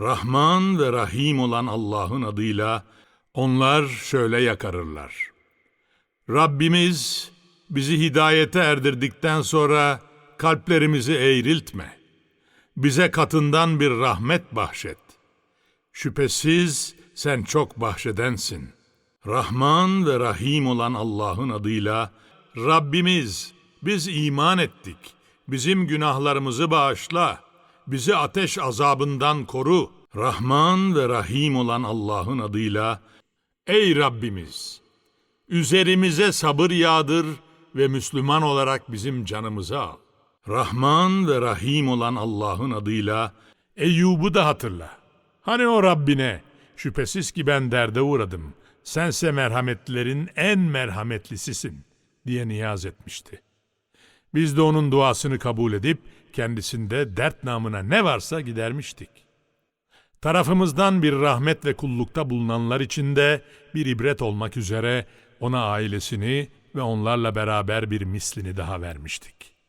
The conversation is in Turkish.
Rahman ve Rahim olan Allah'ın adıyla onlar şöyle yakarırlar. Rabbimiz bizi hidayete erdirdikten sonra kalplerimizi eğriltme. Bize katından bir rahmet bahşet. Şüphesiz sen çok bahşedensin. Rahman ve Rahim olan Allah'ın adıyla Rabbimiz biz iman ettik. Bizim günahlarımızı bağışla. Bizi ateş azabından koru. Rahman ve Rahim olan Allah'ın adıyla Ey Rabbimiz! Üzerimize sabır yağdır ve Müslüman olarak bizim canımızı al. Rahman ve Rahim olan Allah'ın adıyla Eyyub'u da hatırla. Hani o Rabbine, şüphesiz ki ben derde uğradım. Sense merhametlilerin en merhametlisisin diye niyaz etmişti. Biz de onun duasını kabul edip kendisinde dert namına ne varsa gidermiştik. Tarafımızdan bir rahmet ve kullukta bulunanlar için de bir ibret olmak üzere ona ailesini ve onlarla beraber bir mislini daha vermiştik.